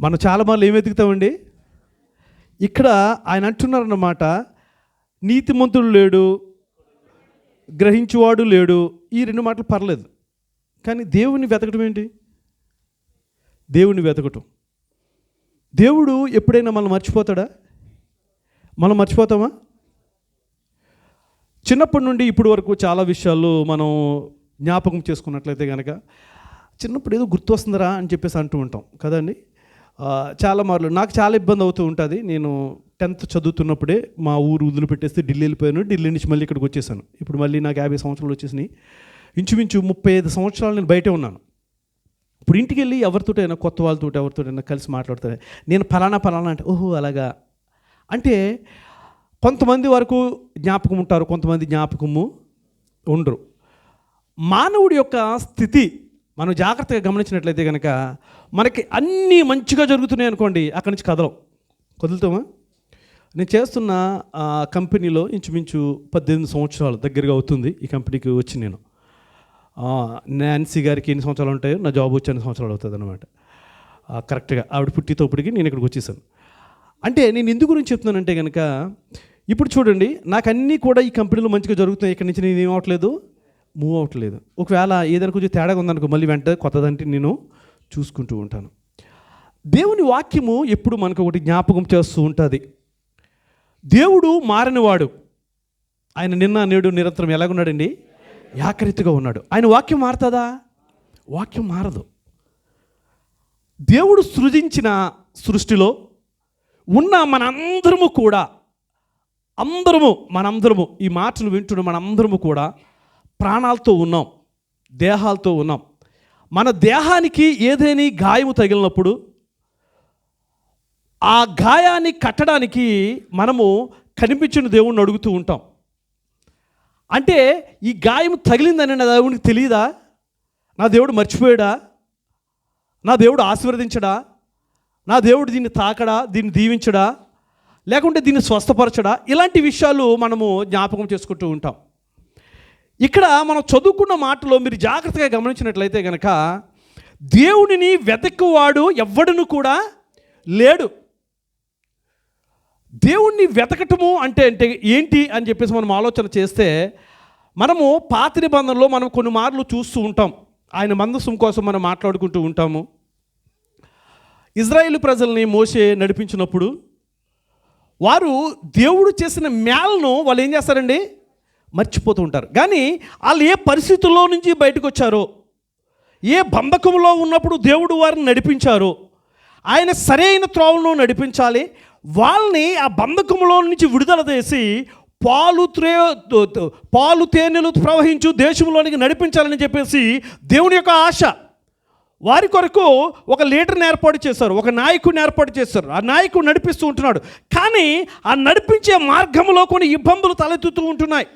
మనం చాలా ఏం వెతుకుతామండి? ఇక్కడ ఆయన అంటున్నారన్నమాట నీతిమంతుడు లేడు గ్రహించువాడు లేడు. ఈ రెండు మాటలు పర్లేదు. కానీ దేవుని వెతకటం ఏంటి? దేవుని వెతకటం. దేవుడు ఎప్పుడైనా మనం మర్చిపోతాడా? మనం మర్చిపోతామా? చిన్నప్పటి నుండి ఇప్పటి వరకు చాలా విషయాలు మనం జ్ఞాపకం చేసుకున్నట్లయితే కనుక చిన్నప్పుడు ఏదో గుర్తు వస్తుందిరా అని చెప్పేసి అంటూ ఉంటాం. కదండి చాలా మార్లు. నాకు చాలా ఇబ్బంది అవుతూ ఉంటుంది. నేను టెన్త్ చదువుతున్నప్పుడే మా ఊరు వదిలిపెట్టేస్తే ఢిల్లీ వెళ్ళిపోయాను. ఢిల్లీ నుంచి మళ్ళీ ఇక్కడికి వచ్చేసాను. ఇప్పుడు మళ్ళీ నాకు యాభై సంవత్సరాలు వచ్చేసినాయి. ఇంచుమించు ముప్పై ఐదు సంవత్సరాలు నేను బయటే ఉన్నాను. ఇప్పుడు ఇంటికి వెళ్ళి ఎవరితోటైనా కొత్త వాళ్ళతో ఎవరితోటైనా కలిసి మాట్లాడతారు? నేను ఫలానా ఫలానా అంటే ఓహో అలాగా. అంటే కొంతమంది వరకు జ్ఞాపకం ఉంటారు కొంతమంది జ్ఞాపకము ఉండరు. మానవుడి యొక్క స్థితి మనం జాగ్రత్తగా గమనించినట్లయితే కనుక మనకి అన్నీ మంచిగా జరుగుతున్నాయి అనుకోండి అక్కడి నుంచి కదలం. కదులుతామా? నేను చేస్తున్న కంపెనీలో ఇంచుమించు పద్దెనిమిది సంవత్సరాలు దగ్గరగా అవుతుంది ఈ కంపెనీకి వచ్చి నేను. నాన్సీ గారికి ఎన్ని సంవత్సరాలు ఉంటాయో నా జాబ్ వచ్చి ఎన్ని సంవత్సరాలు అవుతుంది అనమాట కరెక్ట్గా ఆవిడ పుట్టితోప్పటికి నేను ఇక్కడికి వచ్చేసాను. అంటే నేను ఎందు గురించి చెప్తున్నానంటే కనుక ఇప్పుడు చూడండి నాకు అన్నీ కూడా ఈ కంపెనీలో మంచిగా జరుగుతున్నాయి ఇక్కడి నుంచి నేను ఏమవట్లేదు మూవ్ అవట్లేదు ఒకవేళ ఏదైనా కొంచెం తేడాగా ఉందనుకో మళ్ళీ వెంట కొత్తదంటే నేను చూసుకుంటూ ఉంటాను. దేవుని వాక్యము ఎప్పుడు మనకు ఒకటి జ్ఞాపకం చేస్తూ ఉంటుంది. దేవుడు మారనివాడు. ఆయన నిన్న నేడు నిరంతరం ఎలాగున్నాడండి? యాకరితిగా ఉన్నాడు. ఆయన వాక్యం మారుతుందా? వాక్యం మారదు. దేవుడు సృజించిన సృష్టిలో ఉన్న మనందరము కూడా అందరము మనందరము ఈ మాటలు వింటున్న మనందరము కూడా ప్రాణాలతో ఉన్నాం దేహాలతో ఉన్నాం. మన దేహానికి ఏదైనా గాయము తగిలినప్పుడు ఆ గాయాన్ని కట్టడానికి మనము కనిపించిన దేవుణ్ణి అడుగుతూ ఉంటాం. అంటే ఈ గాయం తగిలిందని నా దేవునికి తెలియదా నా దేవుడు మర్చిపోయాడా? నా దేవుడు ఆశీర్వదించడా? నా దేవుడు దీన్ని తాకడా? దీన్ని దీవించడా? లేకుంటే దీన్ని స్వస్థపరచడా? ఇలాంటి విషయాలు మనము జ్ఞాపకం చేసుకుంటూ ఉంటాం. ఇక్కడ మనం చదువుకున్న మాటలో మీరు జాగ్రత్తగా గమనించినట్లయితే కనుక దేవునిని వెతకువాడు ఎవ్వడును కూడా లేడు. దేవుణ్ణి వెతకటము అంటే అంటే ఏంటి అని చెప్పేసి మనం ఆలోచన చేస్తే మనము పాత నిబంధనలో మనం కొన్ని మార్లు చూస్తూ ఉంటాం. ఆయన మందసం కోసం మనం మాట్లాడుకుంటూ ఉంటాము. ఇజ్రాయేల్ ప్రజల్ని మోసే నడిపించినప్పుడు వారు దేవుడు చేసిన మేలను వాళ్ళు ఏం చేస్తారండి? మర్చిపోతూ ఉంటారు. కానీ వాళ్ళు ఏ పరిస్థితుల్లో నుంచి బయటకు వచ్చారో ఏ బంధకంలో ఉన్నప్పుడు దేవుడు వారిని నడిపించారో ఆయన సరైన త్రోవలను నడిపించాలి వాళ్ళని ఆ బంధకంలో నుంచి విడుదల చేసి పాలు త్రే పాలు తేనెలు ప్రవహించు దేశంలోనికి నడిపించాలని చెప్పేసి దేవుని యొక్క ఆశ. వారి కొరకు ఒక లీడర్ని ఏర్పాటు చేశారు ఒక నాయకుడిని ఏర్పాటు చేశారు. ఆ నాయకుడు నడిపిస్తూ ఉంటున్నాడు. కానీ ఆ నడిపించే మార్గంలో కొన్ని ఇబ్బందులు తలెత్తుతూ ఉంటున్నాయి.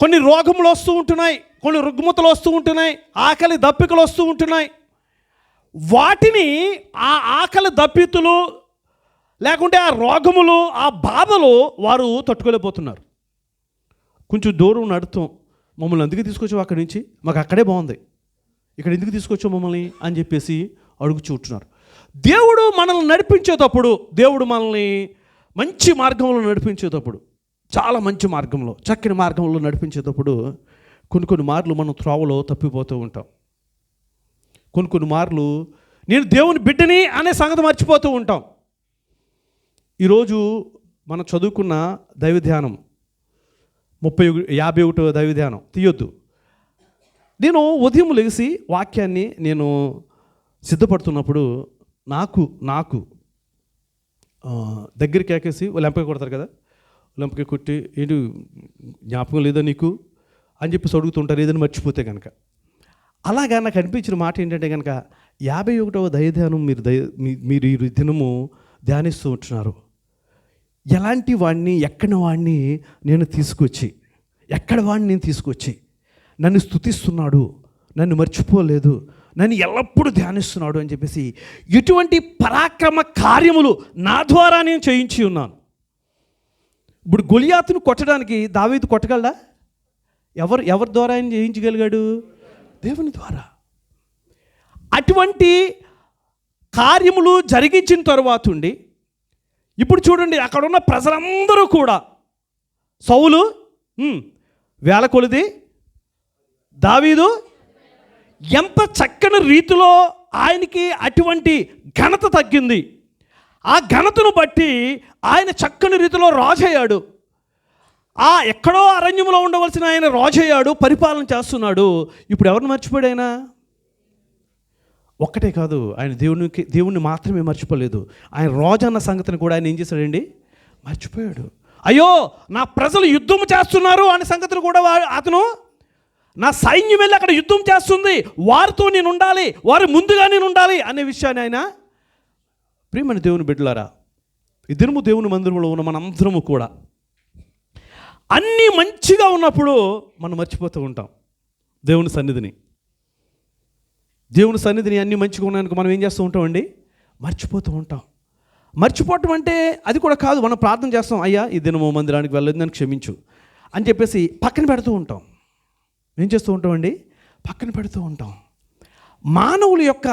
కొన్ని రోగములు వస్తూ ఉంటున్నాయి కొన్ని రుగ్మతలు వస్తూ ఉంటున్నాయి ఆకలి దప్పికలు వస్తూ ఉంటున్నాయి. వాటిని ఆ ఆకలి దప్పితులు లేకుంటే ఆ రోగములు ఆ బాధలు వారు తట్టుకోలేకపోతున్నారు. కొంచెం దూరం నడుతాం. మమ్మల్ని అందుకే తీసుకొచ్చావు అక్కడి నుంచి? మాకు అక్కడే బాగుంది. ఇక్కడ ఎందుకు తీసుకొచ్చావు మమ్మల్ని? అని చెప్పేసి అడుగు చూస్తున్నారు దేవుడు మనల్ని నడిపించేటప్పుడు దేవుడు మనల్ని మంచి మార్గంలో నడిపించేటప్పుడు చాలా మంచి మార్గంలో చక్కని మార్గంలో నడిపించేటప్పుడు కొన్ని కొన్ని మార్లు మనం త్రోవలో తప్పిపోతూ ఉంటాం. కొన్ని కొన్ని మార్లు నేను దేవుని బిడ్డని అనే సంగతి మర్చిపోతూ ఉంటాం. ఈరోజు మనం చదువుకున్న దైవ ధ్యానం ముప్పై యాభై ఒకటో దైవ ధ్యానం తీయొద్దు. నేను ఉదయం లేచి వాక్యాన్ని నేను సిద్ధపడుతున్నప్పుడు నాకు నాకు దగ్గరికి ఎక్కేసి లెంపక కొడతారు కదా? లెంపక కొట్టి ఏంటి జ్ఞాపకం లేదా నీకు? అని చెప్పేసి అడుగుతుంటారు ఏదైనా మర్చిపోతే కనుక అలాగా నాకు అనిపించిన మాట ఏంటంటే కనుక యాభై ఒకటవ దయధ్యానం మీరు దయ మీ- మీరు ఈ దినము ధ్యానిస్తూ ఉంటున్నారు. ఎలాంటి వాడిని ఎక్కడి వాడిని నేను తీసుకొచ్చి ఎక్కడ వాడిని నేను తీసుకొచ్చి నన్ను స్తుతిస్తున్నాడు నన్ను మర్చిపోలేదు నన్ను ఎల్లప్పుడూ ధ్యానిస్తున్నాడు అని చెప్పేసి ఎటువంటి పరాక్రమ కార్యములు నా ద్వారా నేను చేయించి ఉన్నాను. ఇప్పుడు గొలియాతును కొట్టడానికి దావీదు కొట్టగలడా? ఎవరు ఎవరి ద్వారా ఆయన చేయించగలిగాడు దేవుని ద్వారా. అటువంటి కార్యములు జరిగించిన తరువాత ఉండి ఇప్పుడు చూడండి అక్కడ ఉన్న ప్రజలందరూ కూడా సౌలు వేల కొలిది దావీదు ఎంత చక్కని రీతిలో ఆయనకి అటువంటి ఘనత తగ్గింది. ఆ ఘనతను బట్టి ఆయన చక్కని రీతిలో రాజయ్యాడు. ఆ ఎక్కడో అరణ్యంలో ఉండవలసిన ఆయన రాజయ్యాడు పరిపాలన చేస్తున్నాడు. ఇప్పుడు ఎవరిని మర్చిపోయాడు ఆయన? ఒక్కటే కాదు ఆయన దేవునికి దేవుణ్ణి మాత్రమే మర్చిపోలేదు. ఆయన రాజు అన్న సంగతిని కూడా ఆయన ఏం చేశాడండి? మర్చిపోయాడు. అయ్యో నా ప్రజలు యుద్ధం చేస్తున్నారు అనే సంగతిని కూడా అతను నా సైన్యం వెళ్ళి అక్కడ యుద్ధం చేస్తుంది వారితో నేను ఉండాలి వారి ముందుగా నేను ఉండాలి అనే విషయాన్ని ఆయన ప్రియమని దేవుని బిడ్డలారా ఇద్దరము దేవుని మందిరంలో ఉన్న మనందరము కూడా అన్నీ మంచిగా ఉన్నప్పుడు మనం మర్చిపోతూ ఉంటాం దేవుని సన్నిధిని. దేవుని సన్నిధిని అన్ని మంచిగా ఉన్నాయనుకో మనం ఏం చేస్తూ ఉంటామండి మర్చిపోతూ ఉంటాం. మర్చిపోవటం అంటే అది కూడా కాదు మనం ప్రార్థన చేస్తాం అయ్యా ఈ దినము మందిరానికి వెళ్ళలేదు నన్ను క్షమించు అని చెప్పేసి పక్కన పెడుతూ ఉంటాం. ఏం చేస్తూ ఉంటామండి పక్కన పెడుతూ ఉంటాం. మానవుల యొక్క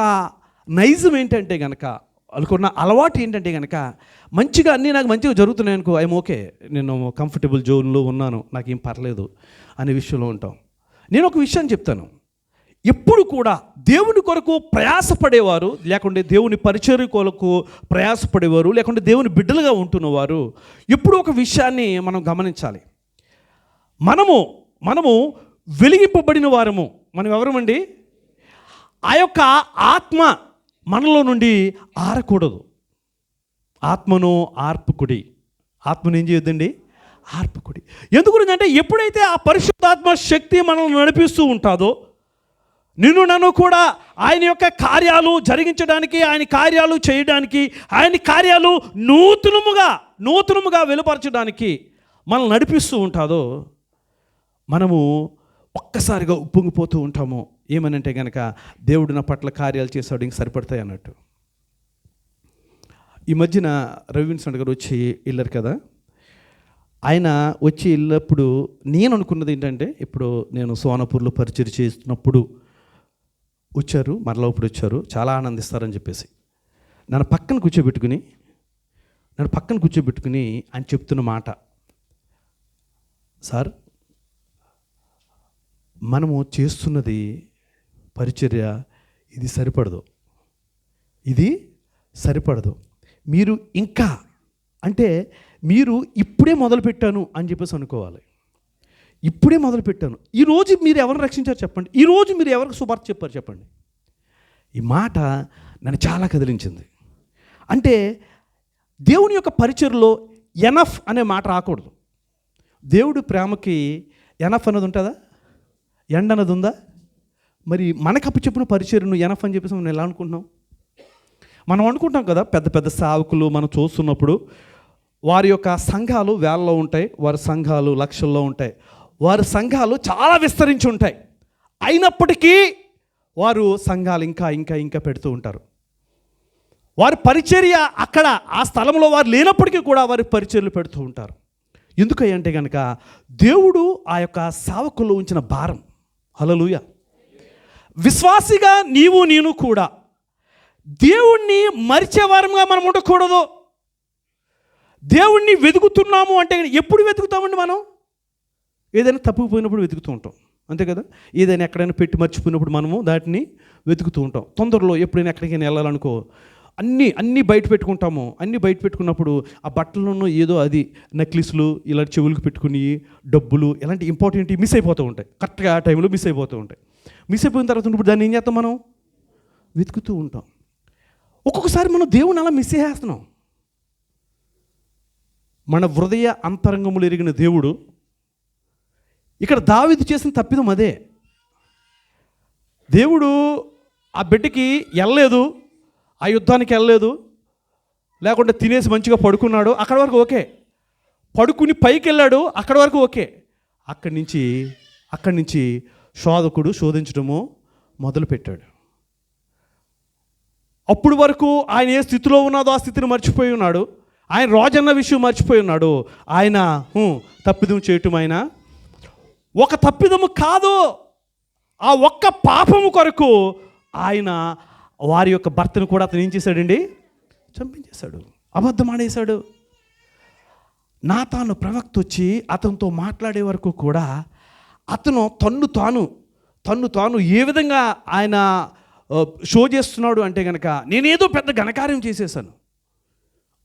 నైజం ఏంటంటే కనుక వాళ్ళకున్న అలవాటు ఏంటంటే కనుక మంచిగా అన్నీ నాకు మంచిగా జరుగుతున్నాయి అనుకో ఐఎమ్ ఓకే నేను కంఫర్టబుల్ జోన్లో ఉన్నాను నాకేం పర్లేదు అనే విషయంలో ఉంటాం. నేను ఒక విషయం చెప్తాను. ఎప్పుడు కూడా దేవుని కొరకు ప్రయాసపడేవారు లేకుంటే దేవుని పరిచర్య కొరకు ప్రయాసపడేవారు లేకుంటే దేవుని బిడ్డలుగా ఉంటున్నవారు ఎప్పుడు ఒక విషయాన్ని మనం గమనించాలి. మనము మనము వెలిగింపబడిన వారము. మనం ఎవరమండి? ఆ యొక్క ఆత్మ మనలో నుండి ఆరకూడదు. ఆత్మను ఆర్పుకుడి. ఆత్మను ఏం చేయొద్దండి? ఆర్పుకుడి. ఎందుకు అంటే ఎప్పుడైతే ఆ పరిశుద్ధాత్మ శక్తి మనల్ని నడిపిస్తూ ఉంటుందో నిన్ను నన్ను కూడా ఆయన యొక్క కార్యాలు జరిగించడానికి ఆయన కార్యాలు చేయడానికి ఆయన కార్యాలు నూతనముగా నూతనముగా వెలుపరచడానికి మనల్ని నడిపిస్తూ ఉంటుందో మనము ఒక్కసారిగా ఉప్పొంగిపోతూ ఉంటాము. ఏమనంటే కనుక దేవుడు నా పట్ల కార్యాలు చేసాడు ఇంక సరిపడతాయి అన్నట్టు. ఈ మధ్యన రవివిన్సెంట్ గారు వచ్చి వెళ్ళారు కదా. ఆయన వచ్చి వెళ్ళినప్పుడు నేను అనుకున్నది ఏంటంటే ఇప్పుడు నేను సోనపూర్లో పరిచయం చేస్తున్నప్పుడు వచ్చారు మరలా ఇప్పుడు వచ్చారు చాలా ఆనందిస్తారని చెప్పేసి. నన్ను పక్కన కూర్చోబెట్టుకుని నన్ను పక్కన కూర్చోబెట్టుకుని ఆయన చెప్తున్న మాట సార్ మనము చేస్తున్నది పరిచర్య ఇది సరిపడదు. ఇది సరిపడదు. మీరు ఇంకా అంటే మీరు ఇప్పుడే మొదలుపెట్టాను అని చెప్పేసి అనుకోవాలి. ఇప్పుడే మొదలుపెట్టాను. ఈరోజు మీరు ఎవరిని రక్షించారు చెప్పండి. ఈరోజు మీరు ఎవరికి శుభార్త చెప్పారు చెప్పండి. ఈ మాట నన్ను చాలా కదిలించింది. అంటే దేవుని యొక్క పరిచయలో ఎనఫ్ అనే మాట రాకూడదు. దేవుడు ప్రేమకి ఎనఫ్ అన్నది ఉంటుందా? ఎండ్ అన్నది ఉందా? మరి మనకు అప్పచెప్పిన చెప్పిన పరిచయను ఎనఫ్ అని చెప్పేసి మనం ఎలా అనుకుంటున్నాం? మనం అనుకుంటాం కదా పెద్ద పెద్ద సావకులు మనం చూస్తున్నప్పుడు వారి యొక్క సంఘాలు వేలలో ఉంటాయి వారి సంఘాలు లక్షల్లో ఉంటాయి. వారి సంఘాలు చాలా విస్తరించి ఉంటాయి. అయినప్పటికీ వారు సంఘాలు ఇంకా ఇంకా ఇంకా పెడుతూ ఉంటారు. వారి పరిచర్య అక్కడ ఆ స్థలంలో వారు లేనప్పటికీ కూడా వారి పరిచర్యలు పెడుతూ ఉంటారు. ఎందుకంటే కనుక దేవుడు ఆ యొక్క సావకుల్లో ఉంచిన భారం. హలలుయా విశ్వాసిగా నీవు నేను కూడా. దేవుణ్ణి మరిచే వారంగా మనం ఉండకూడదు. దేవుణ్ణి వెతుకుతున్నాము అంటే ఎప్పుడు వెతుకుతామండి మనం? ఏదైనా తప్పిపోయినప్పుడు వెతుకుతూ ఉంటాం. అంతే కదా? ఏదైనా ఎక్కడైనా పెట్టి మర్చిపోయినప్పుడు మనము దాటిని వెతుకుతూ ఉంటాం. తొందరలో ఎప్పుడైనా ఎక్కడికైనా వెళ్ళాలనుకో అన్నీ అన్నీ బయట పెట్టుకుంటాము. అన్నీ బయట పెట్టుకున్నప్పుడు ఆ బట్టలను ఏదో అది నెక్లెస్లు ఇలా చెవులకు పెట్టుకుని డబ్బులు ఇలాంటి ఇంపార్టెంట్ మిస్ అయిపోతూ ఉంటాయి. కరెక్ట్గా ఆ టైంలో మిస్ అయిపోతూ ఉంటాయి. మిస్ అయిపోయిన తర్వాత ఇప్పుడు దాన్ని ఏం చేస్తాం మనం? వెతుకుతూ ఉంటాం. ఒక్కొక్కసారి మనం దేవుని అలా మిస్ చేసేస్తున్నాం మన హృదయ అంతరంగములు ఎరిగిన దేవుడు ఇక్కడ దావిది చేసిన తప్పిదం అదే. దేవుడు ఆ బిడ్డకి వెళ్ళలేదు ఆ యుద్ధానికి వెళ్ళలేదు లేకుంటే తినేసి మంచిగా పడుకున్నాడు అక్కడ వరకు ఓకే. పడుకుని పైకి వెళ్ళాడు అక్కడ వరకు ఓకే. అక్కడి నుంచి అక్కడి నుంచి శోధకుడు శోధించడము మొదలుపెట్టాడు. అప్పుడు వరకు ఆయన ఏ స్థితిలో ఉన్నాదో ఆ స్థితిని మర్చిపోయి ఉన్నాడు. ఆయన రోజన్న విషయం మర్చిపోయి ఉన్నాడు. ఆయన హూ, తప్పిదం చేయటం ఆయన. ఒక తప్పిదము కాదు. ఆ ఒక్క పాపము కొరకు ఆయన వారి యొక్క భర్తను కూడా అతను ఏం చేశాడండి? చంపించేశాడు. అబద్ధం ఆడేశాడు. నా తాను ప్రవక్త వచ్చి అతనితో మాట్లాడే వరకు కూడా అతను తన్ను తాను తన్ను తాను ఏ విధంగా ఆయన షో చేస్తున్నాడు అంటే కనుక నేనేదో పెద్ద ఘనకార్యం చేసేసాను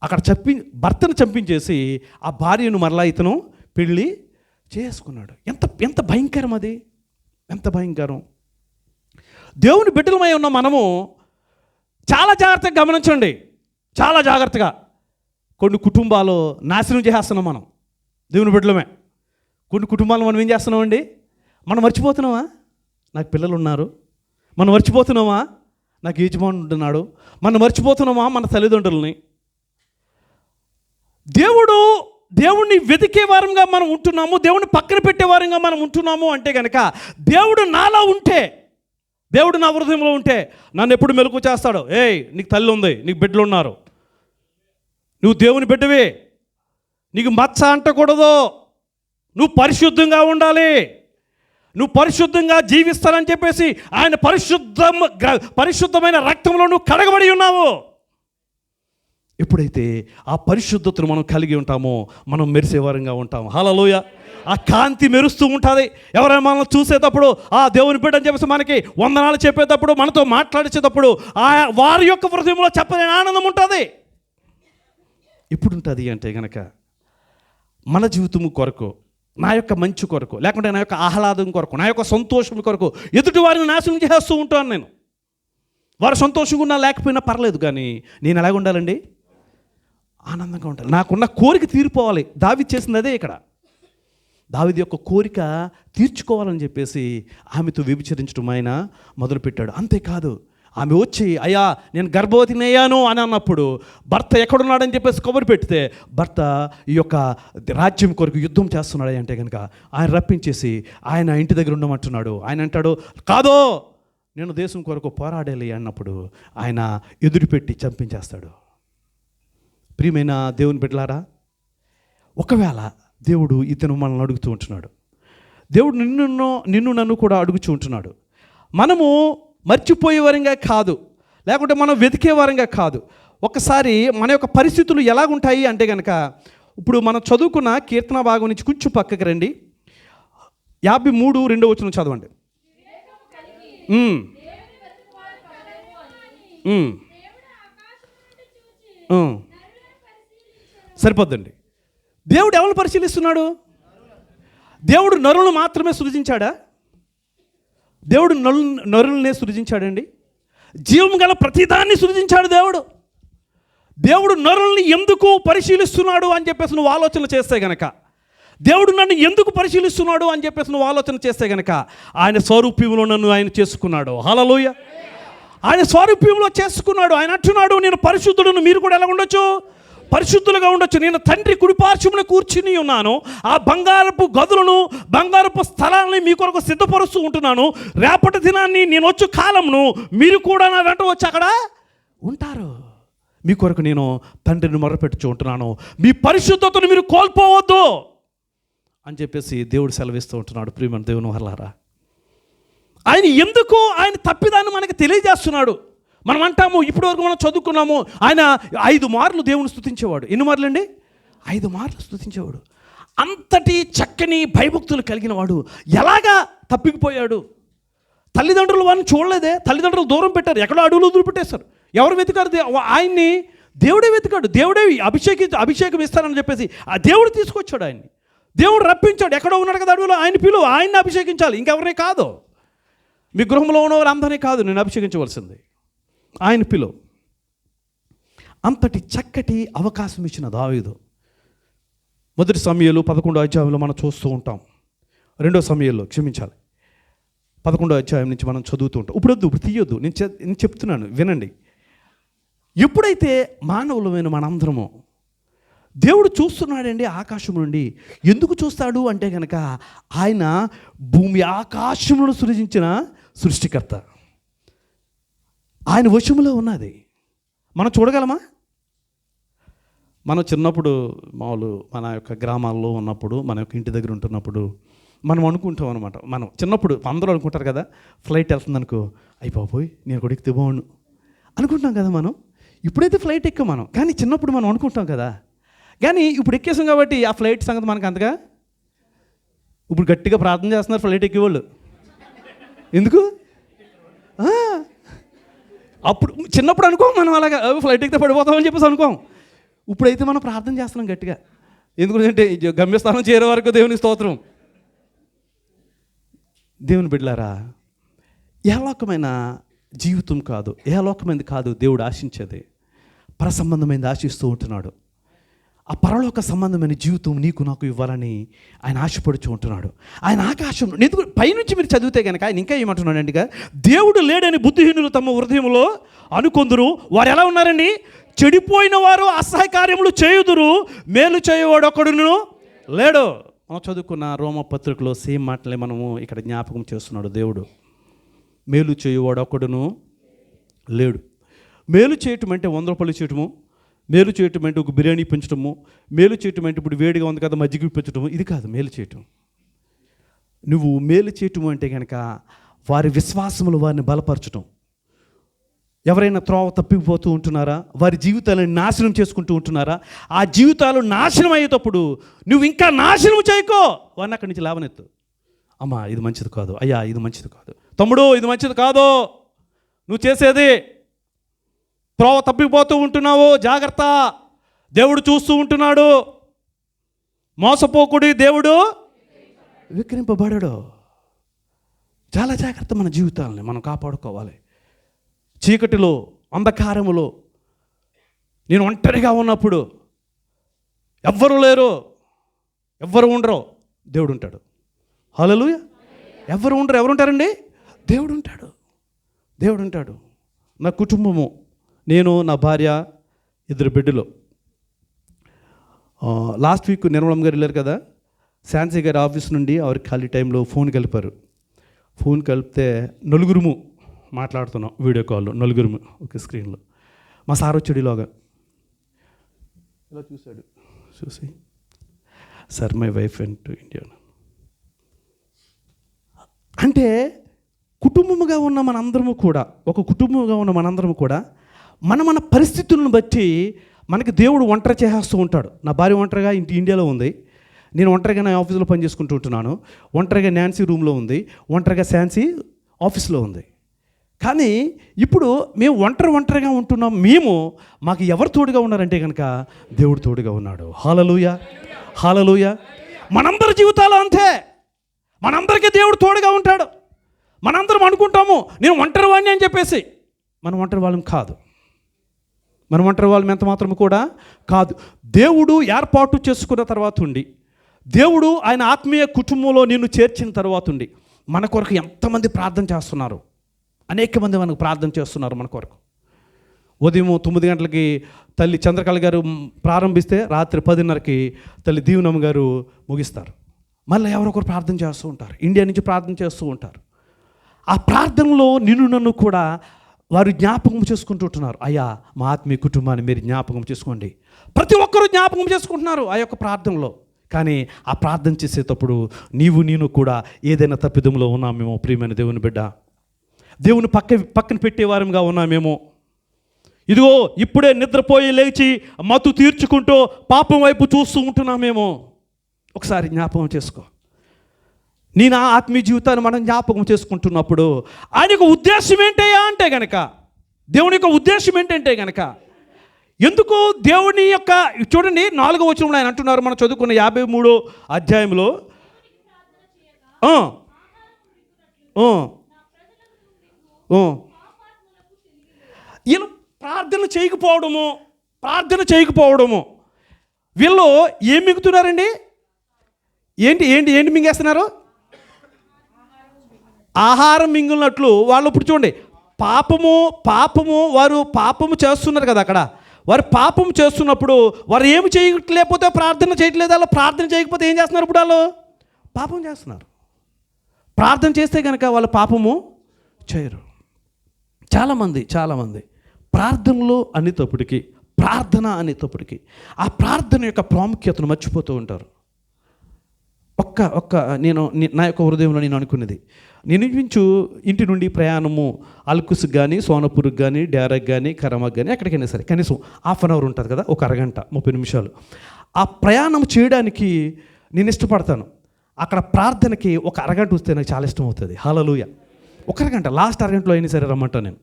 అక్కడ చంపి భర్తను చంపించేసి ఆ భార్యను మరలా ఇతను పెళ్ళి చేసుకున్నాడు. ఎంత ఎంత భయంకరం అది? ఎంత భయంకరం. దేవుని బిడ్డలమై ఉన్న మనము చాలా జాగ్రత్తగా గమనించండి. చాలా జాగ్రత్తగా. కొన్ని కుటుంబాలు నాశనం చేసేస్తున్నాం మనం. దేవుని బిడ్డలమే. కొన్ని కుటుంబాలు మనం ఏం చేస్తున్నామండి? మనం మర్చిపోతున్నామా? నాకు పిల్లలు ఉన్నారు. మనం మర్చిపోతున్నామా? నాకు యజమానుడు ఉంటున్నాడు. మనం మర్చిపోతున్నామా? మన తల్లిదండ్రులని. దేవుడు దేవుణ్ణి వెతికే వారంగా మనం ఉంటున్నాము. దేవుణ్ణి పక్కన పెట్టే వారంగా మనం ఉంటున్నాము అంటే కనుక దేవుడు నాలా ఉంటే దేవుడు నా హృదయంలో ఉంటే నన్ను ఎప్పుడు మెలకు చేస్తాడు? ఏయ్ నీకు తల్లి ఉంది నీకు బిడ్డలు ఉన్నారు. నువ్వు దేవుని బిడ్డవే. నీకు మచ్చ అంటకూడదు. నువ్వు పరిశుద్ధంగా ఉండాలి. నువ్వు పరిశుద్ధంగా జీవిస్తానని చెప్పేసి ఆయన పరిశుద్ధం పరిశుద్ధమైన రక్తంలో నువ్వు కడగబడి ఉన్నావు. ఎప్పుడైతే ఆ పరిశుద్ధతను మనం కలిగి ఉంటామో మనం మెరిసేవారంగా ఉంటాము హలలోయ ఆ కాంతి మెరుస్తూ ఉంటుంది. ఎవరైనా మనల్ని చూసేటప్పుడు ఆ దేవుని బిడ్డ అని చెప్పేసి మనకి వందనాలు చెప్పేటప్పుడు మనతో మాట్లాడేటప్పుడు ఆ వారి యొక్క హృదయంలో చెప్పలేని ఆనందం ఉంటుంది. ఇప్పుడు ఉంటుంది అంటే గనక మన జీవితము కొరకు నా యొక్క మంచి కొరకు లేకుంటే నా యొక్క ఆహ్లాదం కొరకు నా యొక్క సంతోషం కొరకు ఎదుటి వారిని నాశనం చేస్తూ ఉంటాను నేను. వారు సంతోషంగా ఉన్నా లేకపోయినా పర్లేదు కానీ నేను ఎలాగ ఉండాలండి? ఆనందంగా ఉండాలి. నాకున్న కోరిక తీరిపోవాలి. దావి చేసింది అదే ఇక్కడ. దావిది యొక్క కోరిక తీర్చుకోవాలని చెప్పేసి ఆమెతో వ్యభిచరించడం ఆయన మొదలుపెట్టాడు. అంతేకాదు ఆమె వచ్చి అయ్యా నేను గర్భవతిని అయ్యాను అని అన్నప్పుడు భర్త ఎక్కడున్నాడని చెప్పేసి కబురు పెడితే భర్త ఈ యొక్క రాజ్యం కొరకు యుద్ధం చేస్తున్నాడు అంటే కనుక ఆయన రప్పించేసి ఆయన ఇంటి దగ్గర ఉండమంటున్నాడు. ఆయన అంటాడు కాదో నేను దేశం కొరకు పోరాడాలి అన్నప్పుడు ఆయన ఎదురుపెట్టి చంపించేస్తాడు. ప్రియమైన దేవుని బిడ్డలారా ఒకవేళ దేవుడు ఇతను మనల్ని అడుగుతూ ఉంటున్నాడు దేవుడు నిన్ను నిన్ను నన్ను కూడా అడుగుతూ ఉంటున్నాడు. మనము మర్చిపోయే వారంగా కాదు. లేకుంటే మనం వెతికే వారంగా కాదు. ఒకసారి మన యొక్క పరిస్థితులు ఎలాగుంటాయి అంటే కనుక ఇప్పుడు మనం చదువుకున్న కీర్తన భాగం నుంచి కొంచెం పక్కకి రండి. యాభై మూడు రెండో వచ్చిన చదవండి. సరిపోద్దండి. దేవుడు ఎవరు పరిశీలిస్తున్నాడు? దేవుడు నరులను మాత్రమే సృజించాడా? దేవుడు నలు నరులనే సృజించాడండి. జీవం గల ప్రతిదాన్ని సృజించాడు దేవుడు. దేవుడు నరుల్ని ఎందుకు పరిశీలిస్తున్నాడు అని చెప్పేసి నువ్వు ఆలోచన చేస్తే గనక. దేవుడు నన్ను ఎందుకు పరిశీలిస్తున్నాడు అని చెప్పేసి నువ్వు ఆలోచన చేస్తే గనక ఆయన స్వరూప్యంలో నన్ను ఆయన చేసుకున్నాడు. హలలోయ ఆయన స్వరూప్యంలో చేసుకున్నాడు. ఆయన అంటున్నాడు నేను పరిశుద్ధుడును మీరు కూడా ఎలా ఉండొచ్చు? పరిశుద్ధులుగా ఉండొచ్చు. నేను తండ్రి కుడిపార్శ్వమున కూర్చుని ఉన్నాను. ఆ బంగారపు గదులను బంగారపు స్థలాన్ని మీ కొరకు సిద్ధపరుస్తూ ఉంటున్నాను. రేపటి దినాన్ని నేను వచ్చు కాలంను మీరు కూడా నా వెంట వచ్చి అక్కడ ఉంటారు. మీ కొరకు నేను తండ్రిని మొరపెట్టుచు ఉంటున్నాను. మీ పరిశుద్ధతను మీరు కోల్పోవద్దు అని చెప్పేసి దేవుడు సెలవిస్తూ ఉంటున్నాడు. ప్రియమైన దేవుని వల్లారా ఆయన ఎందుకు ఆయన తప్పిదాన్ని మనకి తెలియజేస్తున్నాడు? మనం అంటాము ఇప్పటి వరకు మనం చదువుకున్నాము. ఆయన ఐదు మార్లు దేవుని స్థుతించేవాడు ఎన్ని మార్లు అండి ఐదు మార్లు స్థుతించేవాడు అంతటి చక్కని భయభక్తులు కలిగిన వాడు. ఎలాగా తప్పిపోయాడు? తల్లిదండ్రులు వారిని చూడలేదే. తల్లిదండ్రులు దూరం పెట్టారు. ఎక్కడో అడవులు వదిలిపెట్టేశారు ఎవరు వెతికారు? ఆయన్ని దేవుడే వెతికాడు. దేవుడే అభిషేకి అభిషేకం ఇస్తానని చెప్పేసి ఆ దేవుడు తీసుకొచ్చాడు ఆయన్ని. దేవుడు రప్పించాడు. ఎక్కడో ఉన్నాడు కదా అడవిలో. ఆయన పిలువు ఆయన్ని అభిషేకించాలి. ఇంకెవరిని కాదు. మీ గృహంలో ఉన్న వారందరినీ కాదు. నేను అభిషేకించవలసింది. ఆయన పిలువ. అంతటి చక్కటి అవకాశం ఇచ్చిన దావీదు. మొదటి సమయంలో పదకొండో అధ్యాయంలో మనం చూస్తూ ఉంటాం. రెండో సమయంలో క్షమించాలి. పదకొండో అధ్యాయం నుంచి మనం చదువుతూ ఉంటాం. ఇప్పుడు వద్దు ఇప్పుడు తీయొద్దు. నేను నేను చెప్తున్నాను వినండి. ఎప్పుడైతే మానవులమైన మనందరము దేవుడు చూస్తున్నాడండి ఆకాశం నుండి ఎందుకు చూస్తాడు అంటే కనుక ఆయన భూమి ఆకాశమును సృజించిన సృష్టికర్త. ఆయన వశములో ఉన్నది. మనం చూడగలమా? మనం చిన్నప్పుడు మామూలు మన యొక్క గ్రామాల్లో ఉన్నప్పుడు మన యొక్క ఇంటి దగ్గర ఉంటున్నప్పుడు మనం అనుకుంటాం అనమాట మనం చిన్నప్పుడు అందరూ అనుకుంటారు కదా ఫ్లైట్ వెళ్తుంది అనుకో అయిపోయి నేను కూడా ఎక్కితే బాగుండు. అనుకుంటున్నాం కదా మనం. ఇప్పుడైతే ఫ్లైట్ ఎక్కాం మనం. కానీ చిన్నప్పుడు మనం అనుకుంటాం కదా. కానీ ఇప్పుడు ఎక్కేసాం కాబట్టి ఆ ఫ్లైట్ సంగతి మనకు అంతగా ఇప్పుడు గట్టిగా ప్రార్థన చేస్తున్నారు ఫ్లైట్ ఎక్కేవాళ్ళు. ఎందుకు? ఆ, అప్పుడు చిన్నప్పుడు అనుకోం మనం అలాగా ఫ్లైట్ ఎక్కితే పడిపోతామని చెప్పేసి అనుకోం ఇప్పుడైతే మనం ప్రార్థన చేస్తున్నాం గట్టిగా. ఎందుకంటే గమ్యస్థానం చేరే వరకు దేవుని స్తోత్రం. దేవుని బిడ్డలారా ఏ లోకమైన జీవితం కాదు ఏ లోకమైనది కాదు దేవుడు ఆశించేది. పరసంబంధమైనది ఆశిస్తూ ఉంటున్నాడు. ఆ పరలోక సంబంధమైన జీవితం నీకు నాకు ఇవ్వాలని ఆయన ఆశపడుచు ఉంటున్నాడు. ఆయన ఆకాశం ఎందుకు పైనుంచి మీరు చదివితే కనుక ఆయన ఇంకా ఏమంటున్నాడండి దేవుడు లేడని బుద్ధిహీనులు తమ హృదయంలో అనుకొందురు. వారు ఎలా ఉన్నారండి? చెడిపోయిన వారు అసహకార్యములు చేయుదురు. మేలు చేయవాడు ఒకడును లేడు. మనం చదువుకున్న రోమ పత్రికలో సేమ్ మాటలే మనము ఇక్కడ జ్ఞాపకం చేస్తున్నాడు దేవుడు. మేలు చేయువాడు ఒకడును లేడు. మేలు చేయటం అంటే వంద రూపాయలు చేయటము మేలు చేయటం అంటే ఒక బిర్యానీ పెంచడము మేలు చేయటం అంటే ఇప్పుడు వేడిగా ఉంది కదా మజ్జిగ పెంచడము ఇది కాదు మేలు చేయటం. నువ్వు మేలు చేయటం అంటే కనుక వారి విశ్వాసములు వారిని బలపరచటం. ఎవరైనా త్రోవ తప్పిపోతూ ఉంటున్నారా? వారి జీవితాలను నాశనం చేసుకుంటూ ఉంటున్నారా? ఆ జీవితాలు నాశనం అయ్యేటప్పుడు నువ్వు ఇంకా నాశనం చేయకో. వారిని అక్కడి నుంచి లేవనెత్తు. అమ్మా ఇది మంచిది కాదు. అయ్యా ఇది మంచిది కాదు. తమ్ముడు ఇది మంచిది కాదు. నువ్వు చేసేది త్రోవ తప్పిపోతూ ఉంటున్నావు జాగ్రత్త. దేవుడు చూస్తూ ఉంటున్నాడు. మోసపోకుడి దేవుడు విక్రింపబడడు. చాలా జాగ్రత్త మన జీవితాలని మనం కాపాడుకోవాలి. చీకటిలో అంధకారములో నేను ఒంటరిగా ఉన్నప్పుడు ఎవ్వరు లేరు. ఎవ్వరు ఉండరు. దేవుడు ఉంటాడు. హల్లెలూయా. ఎవరు ఉండరు. ఎవరు ఉంటారండి? దేవుడు ఉంటాడు. దేవుడు ఉంటాడు. నా కుటుంబము నేను నా భార్య ఇద్దరు బిడ్డలు. లాస్ట్ వీక్ నిర్మలం గారు వెళ్ళారు కదా శాన్సీ గారి ఆఫీస్ నుండి ఆవిడ ఖాళీ టైంలో ఫోన్ కలిపారు. ఫోన్ కలిపితే నలుగురుము మాట్లాడుతున్నాం వీడియో కాల్లో నలుగురుము ఒక స్క్రీన్లో. మా సార్ వచ్చాడు ఇలా చూశాడు. చూసి sir my wife and to India. అంటే కుటుంబముగా ఉన్న మనందరము కూడా ఒక కుటుంబముగా ఉన్న మనందరము కూడా మన మన పరిస్థితులను బట్టి మనకి దేవుడు ఒంటరి చేసేస్తూ ఉంటాడు. నా భార్య ఒంటరిగా ఇంటి ఇండియాలో ఉంది. నేను ఒంటరిగా నా ఆఫీస్లో పనిచేసుకుంటూ ఉంటున్నాను. ఒంటరిగా నాన్సీ రూమ్లో ఉంది. ఒంటరిగా శాన్సీ ఆఫీస్లో ఉంది. కానీ ఇప్పుడు మేము ఒంటరి ఒంటరిగా ఉంటున్నాం. మేము మాకు ఎవరు తోడుగా ఉన్నారంటే కనుక దేవుడు తోడుగా ఉన్నాడు. హాలలుయ. హాలలుయ. మనందరి జీవితాలు అంతే. మనందరికీ దేవుడు తోడుగా ఉంటాడు. మనందరం అనుకుంటాము నేను ఒంటరి వాడిని అని చెప్పేసి. మనం ఒంటరి వాళ్ళం కాదు. మనం ఒంటరి వాళ్ళం ఎంత మాత్రం కూడా? కాదు. దేవుడు ఏర్పాటు చేసుకున్న తర్వాత ఉండి దేవుడు ఆయన ఆత్మీయ కుటుంబంలో నిన్ను చేర్చిన తర్వాత ఉండి మన కొరకు ఎంతమంది ప్రార్థన చేస్తున్నారు? అనేక మంది మనకు ప్రార్థన చేస్తున్నారు మన కొరకు. ఉదయం తొమ్మిది గంటలకి తల్లి చంద్రకళ గారు ప్రారంభిస్తే రాత్రి పదిన్నరకి తల్లి దీవెనమ్మ గారు ముగిస్తారు. మళ్ళీ ఎవరొకరు ప్రార్థన చేస్తూ ఉంటారు. ఇండియా నుంచి ప్రార్థన చేస్తూ ఉంటారు. ఆ ప్రార్థనలో నిన్ను నన్ను కూడా వారు జ్ఞాపకం చేసుకుంటుంటున్నారు అయ్యా మా ఆత్మీయ కుటుంబాన్ని మీరు జ్ఞాపకం చేసుకోండి. ప్రతి ఒక్కరూ జ్ఞాపకం చేసుకుంటున్నారు ఆ యొక్క ప్రార్థనలో. కానీ ఆ ప్రార్థన చేసేటప్పుడు నీవు నేను కూడా ఏదైనా తప్పిదంలో ఉన్నామేమో ప్రియమైన దేవుని బిడ్డ. దేవుని పక్క పక్కన పెట్టేవారంగా ఉన్నామేమో. ఇదిగో ఇప్పుడే నిద్రపోయి లేచి మత్తు తీర్చుకుంటూ పాపం వైపు చూస్తూ ఉంటున్నామేమో. ఒకసారి జ్ఞాపకం చేసుకో. నీ నా ఆత్మీయ జీవితాన్ని మనం జ్ఞాపకం చేసుకుంటున్నప్పుడు ఆయన యొక్క ఉద్దేశం ఏంటయ్యా అంటే గనక దేవుని యొక్క ఉద్దేశం ఏంటంటే గనక ఎందుకు దేవుని యొక్క చూడండి నాలుగో వచనంలో ఆయన అంటున్నారు మనం చదువుకున్న యాభై మూడో అధ్యాయంలో. వీళ్ళు ప్రార్థన చేయకపోవడము ప్రార్థన చేయకపోవడము. వీళ్ళు ఏం మింగుతున్నారండి? ఏంటి ఏంటి ఏంటి మింగేస్తున్నారు? ఆహారం మింగిలినట్లు వాళ్ళు ఇప్పుడు చూడండి పాపము పాపము వారు పాపము చేస్తున్నారు కదా అక్కడ. వారు పాపం చేస్తున్నప్పుడు వారు ఏమి చేయట్లేకపోతే ప్రార్థన చేయట్లేదు వాళ్ళు ప్రార్థన చేయకపోతే ఏం చేస్తున్నారు ఇప్పుడు వాళ్ళు? పాపం చేస్తున్నారు. ప్రార్థన చేస్తే కనుక వాళ్ళు పాపము చేయరు. చాలామంది చాలామంది ప్రార్థనలు అనేటప్పటికీ ప్రార్థన అనేటప్పటికీ ఆ ప్రార్థన యొక్క ప్రాముఖ్యతను మర్చిపోతూ ఉంటారు. ఒక్క ఒక్క నేను నా యొక్క హృదయంలో నేను అనుకున్నది. నేను ఇంటి నుండి ప్రయాణము అల్కుస్ కానీ సోనపూర్కి కానీ డ్యారక్ కానీ కరమకు కానీ ఎక్కడికైనా సరే. కనీసం హాఫ్ అన్ అవర్ ఉంటుంది కదా ఒక అరగంట ముప్పై నిమిషాలు. ఆ ప్రయాణం చేయడానికి నేను ఇష్టపడతాను. అక్కడ ప్రార్థనకి ఒక అరగంట వస్తే నాకు చాలా ఇష్టం అవుతుంది. హలలుయ ఒక అరగంట లాస్ట్ అరగంటలో అయినా సరే రమ్మంటాను నేను.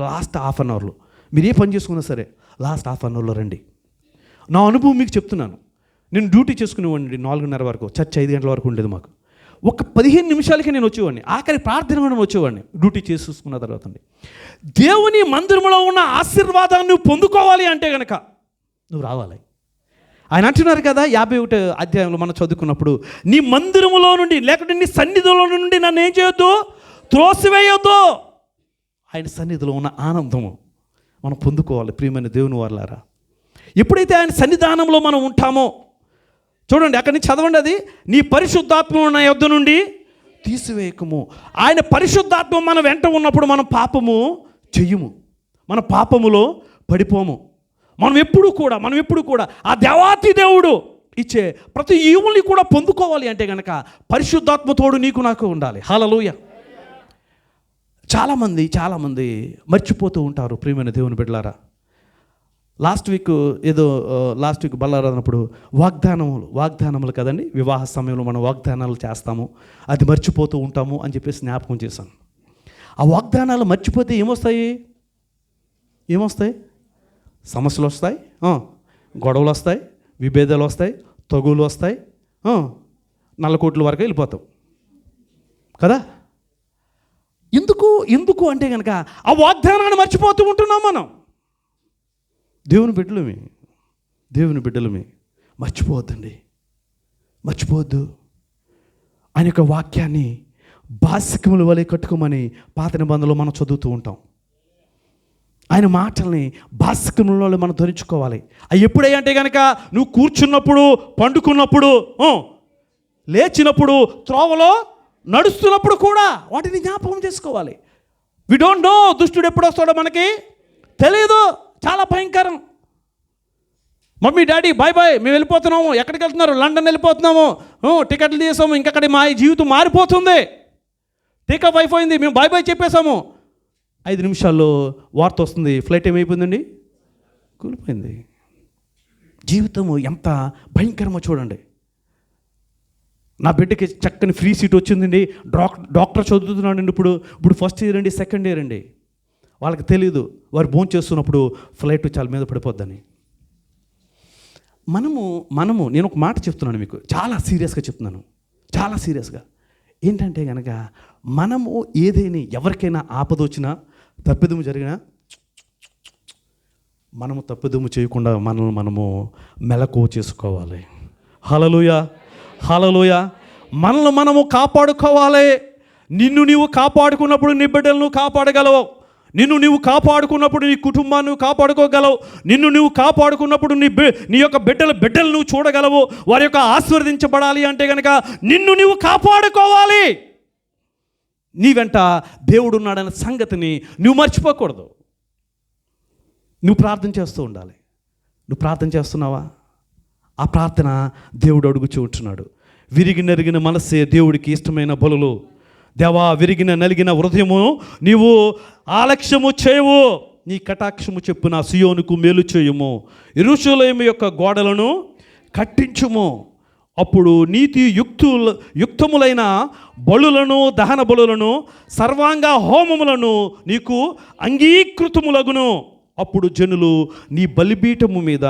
లాస్ట్ హాఫ్ అన్ అవర్లో. మీరు ఏ పని చేసుకున్నా సరే లాస్ట్ హాఫ్ అన్ అవర్లో రండి. నా అనుభవం మీకు చెప్తున్నాను. నేను డ్యూటీ చేసుకునేవాడిని నాలుగున్నర వరకు చర్చ్ ఐదు గంటల వరకు ఉండేది మాకు. ఒక పదిహేను నిమిషాలకి నేను వచ్చేవాడిని. ఆఖరి ప్రార్థన కూడా వచ్చేవాడిని డ్యూటీ చేసి చూసుకున్న తర్వాత దేవుని మందిరంలో ఉన్న ఆశీర్వాదాన్ని నువ్వు పొందుకోవాలి అంటే గనక నువ్వు రావాలి. ఆయన అంటున్నారు కదా యాభై ఒకటి అధ్యాయంలో మనం చదువుకున్నప్పుడు నీ మందిరములో నుండి లేకుంటే నీ సన్నిధిలో నుండి నన్ను ఏం చేయొద్దు? త్రోసివేయొద్దు. ఆయన సన్నిధిలో ఉన్న ఆనందము మనం పొందుకోవాలి ప్రియమైన దేవుని వాళ్ళారా ఎప్పుడైతే ఆయన సన్నిధానంలో మనం ఉంటామో చూడండి అక్కడి నుంచి చదవండి అది. నీ పరిశుద్ధాత్మ నా యొద్ద నుండి తీసివేయకము. ఆయన పరిశుద్ధాత్మ మన వెంట ఉన్నప్పుడు మనం పాపము చెయ్యము. మన పాపములో పడిపోము. మనం ఎప్పుడు కూడా మనం ఎప్పుడు కూడా ఆ దేవాతి దేవుడు ఇచ్చే ప్రతి ఈవుల్ని కూడా పొందుకోవాలి అంటే కనుక పరిశుద్ధాత్మతోడు నీకు నాకు ఉండాలి. హలలోయ చాలామంది చాలామంది మర్చిపోతూ ఉంటారు ప్రియమైన దేవుని బిడ్డలారా. లాస్ట్ వీక్ ఏదో లాస్ట్ వీక్ బల్లారాధనప్పుడు వాగ్దానములు వాగ్దానములు కదండి? వివాహ సమయంలో మనం వాగ్దానాలు చేస్తాము అది మర్చిపోతూ ఉంటాము అని చెప్పేసి జ్ఞాపకం చేశాను. ఆ వాగ్దానాలు మర్చిపోతే ఏమొస్తాయి? ఏమొస్తాయి? సమస్యలు వస్తాయి గొడవలు వస్తాయి విభేదాలు వస్తాయి తగులు వస్తాయి నల్ల కోట్ల వరకు వెళ్ళిపోతాం. కదా? ఎందుకు ఎందుకు అంటే కనుక ఆ వాగ్దానాన్ని మర్చిపోతూ ఉంటున్నాం మనం. దేవుని బిడ్డలమే దేవుని బిడ్డలమే. మర్చిపోవద్దండి. మర్చిపోవద్దు. ఆయన యొక్క వాక్యాన్ని బాసికముల వలె కట్టుకోమని పాత నిబంధనలో మనం చదువుతూ ఉంటాం. ఆయన మాటల్ని బాసికములలో మనం ధరించుకోవాలి. అవి ఎప్పుడై అంటే కనుక నువ్వు కూర్చున్నప్పుడు పండుకున్నప్పుడు లేచినప్పుడు త్రోవలో నడుస్తున్నప్పుడు కూడా వాటిని జ్ఞాపకం చేసుకోవాలి. వి డోంట్ నో దుష్టుడు ఎప్పుడు వస్తాడో మనకి తెలియదు చాలా భయంకరం. మమ్మీ డాడీ బాయ్ బాయ్ మేము వెళ్ళిపోతున్నాము. ఎక్కడికి వెళ్తున్నారు? లండన్ వెళ్ళిపోతున్నాము. టికెట్లు తీసాము. ఇంకక్కడ మా జీవితం మారిపోతుంది. టేకప్ అయిపోయింది మేము బాయ్ బాయ్ చెప్పేశాము. ఐదు నిమిషాల్లో వార్త వస్తుంది. ఫ్లైట్ ఏమైపోయిందండి? కూలిపోయింది. జీవితము ఎంత భయంకరమో చూడండి. నా బిడ్డకి చక్కని ఫ్రీ సీట్ వచ్చిందండి. డాక్ డాక్టర్ చదువుతున్నాడండి ఇప్పుడు. ఇప్పుడు ఫస్ట్ ఇయర్ అండి సెకండ్ ఇయర్ అండి. వాళ్ళకి తెలియదు వారు భోజనం చేస్తున్నప్పుడు ఫ్లైట్ చాలా మీద పడిపోద్దని. మనము మనము నేను ఒక మాట చెప్తున్నాను మీకు. చాలా సీరియస్గా చెప్తున్నాను. చాలా సీరియస్గా. ఏంటంటే కనుక మనము ఏదైనా ఎవరికైనా ఆపద వచ్చినా తప్పిదము జరిగినా మనము తప్పిదము చేయకుండా మనల్ని మనము మెలకు చేసుకోవాలి. హలలుయ హలలుయ మనల్ని మనము కాపాడుకోవాలి. నిన్ను నీవు కాపాడుకున్నప్పుడు నీ బిడ్డలను కాపాడగలవు. నిన్ను నీవు కాపాడుకున్నప్పుడు నీ కుటుంబాన్ని కాపాడుకోగలవు. నిన్ను నువ్వు కాపాడుకున్నప్పుడు నీ బి నీ యొక్క బిడ్డల బిడ్డలు నువ్వు చూడగలవు. వారి యొక్క ఆశీర్వదించబడాలి అంటే కనుక నిన్ను నీవు కాపాడుకోవాలి. నీ వెంట దేవుడు ఉన్నాడన్న సంగతిని నువ్వు మర్చిపోకూడదు. నువ్వు ప్రార్థన చేస్తూ ఉండాలి. నువ్వు ప్రార్థన చేస్తున్నావా? ఆ ప్రార్థన దేవుడు అడుగుచూ ఉంటున్నాడు విరిగి నరిగిన మనస్సే దేవుడికి ఇష్టమైన బలులు. దేవా విరిగిన నలిగిన హృదయము నీవు ఆలక్ష్యము చేయవు నీ కటాక్షము చెప్పున సియోనుకు మేలు చేయుము. ఇరుషులయం యొక్క గోడలను కట్టించుము. అప్పుడు నీతి యుక్తుల యుక్తములైన బలులను దహన బలులను సర్వాంగ హోమములను నీకు అంగీకృతములగును. అప్పుడు జనులు నీ బలిపీఠము మీద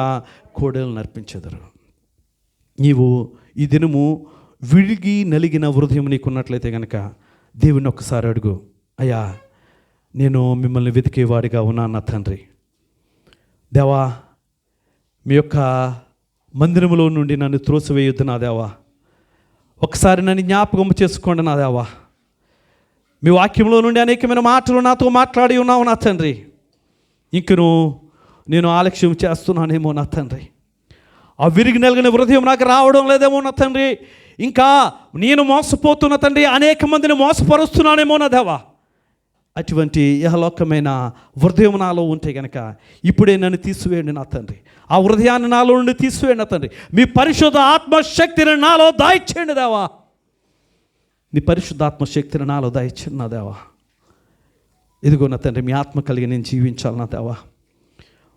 కోడలు నర్పించెదరు నీవు ఈ దినము విడిగి నలిగిన హృదయం నీకున్నట్లయితే కనుక దేవుని ఒక్కసారి అడుగు. అయ్యా నేను మిమ్మల్ని వెతికేవాడిగా ఉన్నాను నా తండ్రి. దేవా మీ యొక్క మందిరములో నుండి నన్ను త్రోసివేయొద్దు నా దేవా. ఒకసారి నన్ను జ్ఞాపకం చేసుకోండి నా దేవా. మీ వాక్యంలో నుండి అనేకమైన మాటలు నాతో మాట్లాడి ఉన్నావు నా తండ్రి. ఇంకను నేను ఆలక్ష్యం చేస్తున్నానేమో నా తండ్రి. ఆ విరిగి నలిగిన హృదయం నాకు రావడం లేదేమో నా తండ్రి. ఇంకా నేను మోసపోతున్న తండ్రి అనేక మందిని మోసపరుస్తున్నానేమో నా దేవా. అటువంటి యహలోకమైన హృదయం నాలో ఉంటే గనక ఇప్పుడే నన్ను తీసివేయండి నా తండ్రి. ఆ హృదయాన్ని నాలో నుండి తీసివేయండి నా తండ్రి. మీ పరిశుద్ధ ఆత్మశక్తిని నాలో దాయిచ్చేయండి దేవా. నీ పరిశుద్ధాత్మ శక్తిని నాలో దయచిన నా దేవా. ఇదిగో నా తండ్రి మీ ఆత్మ కలిగి నేను జీవించాలి నా దేవా.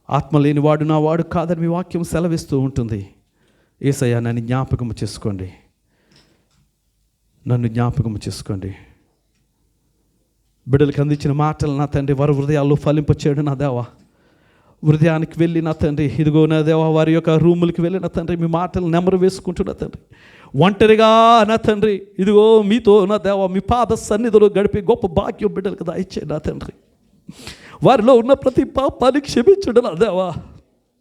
ఆత్మ లేని వాడు నా వాడు కాదని మీ వాక్యం సెలవిస్తూ ఉంటుంది. ఏసయ్యా నన్ను జ్ఞాపకం చేసుకోండి. నన్ను జ్ఞాపకం చేసుకోండి. బిడ్డలకు అందించిన మాటలు నా తండ్రి వారి హృదయాల్లో ఫలింపచేయడు నా దేవా. హృదయానికి వెళ్ళి నా తండ్రి ఇదిగో నా దేవా వారి యొక్క రూములకి వెళ్ళి నా తండ్రి మీ మాటలు నెమరు వేసుకుంటున్నా తండ్రి. ఒంటరిగా నా తండ్రి ఇదిగో మీతో నా దేవా మీ పాద సన్నిధిలో గడిపే గొప్ప భాగ్యం బిడ్డలకు దాయిచ్చే నా తండ్రి. వారిలో ఉన్న ప్రతి పాపాన్ని క్షమించడం నా దేవా.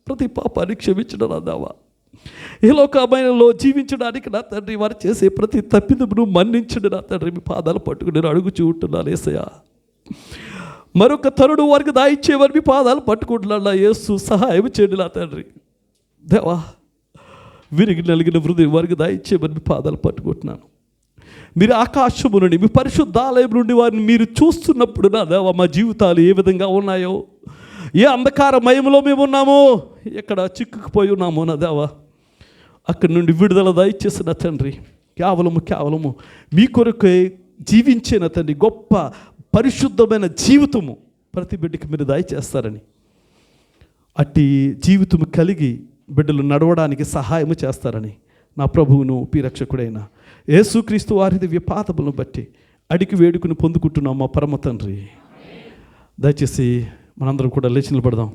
ప్రతి పాపాన్ని క్షమించడం నా దేవా. ఈ లోకమైనలో జీవించడానికి నా తండ్రి వారు చేసే ప్రతి తప్పిదమును మన్నించండి నా తండ్రి మీ పాదాలు పట్టుకుని నేను అడుగుచూ ఉంటున్నాను ఏసయ్యా. మరొక తరుడు వారికి దాయిచ్చేవారు మీ పాదాలు పట్టుకుంటున్నాడు నా యేసు సహాయం చేయండి నా తండ్రి. దేవా విరిగి నలిగిన వృద్ధి వారికి దాయిచ్చేవారు మీ పాదాలు పట్టుకుంటున్నాను. మీరు ఆకాశము నుండి మీ పరిశుద్ధాలయం నుండి వారిని మీరు చూస్తున్నప్పుడు నా దేవా మా జీవితాలు ఏ విధంగా ఉన్నాయో ఏ అంధకార మయంలో మేము ఉన్నాము ఎక్కడ చిక్కుకుపోయి ఉన్నామో నా దేవా. అక్కడి నుండి విడుదల దయచేసిన తండ్రి కేవలము కేవలము మీ కొరకే జీవించిన తండ్రి గొప్ప పరిశుద్ధమైన జీవితము ప్రతి బిడ్డకి మీరు దయచేస్తారని. అట్టి జీవితం కలిగి బిడ్డలు నడవడానికి సహాయము చేస్తారని నా ప్రభువును రక్షకుడైన యేసుక్రీస్తు వారి దివ్య బట్టి అడిగి వేడుకుని పొందుకుంటున్నాం మా పరమ తండ్రి. దయచేసి మనందరం కూడా లేచి నిలబడదాం.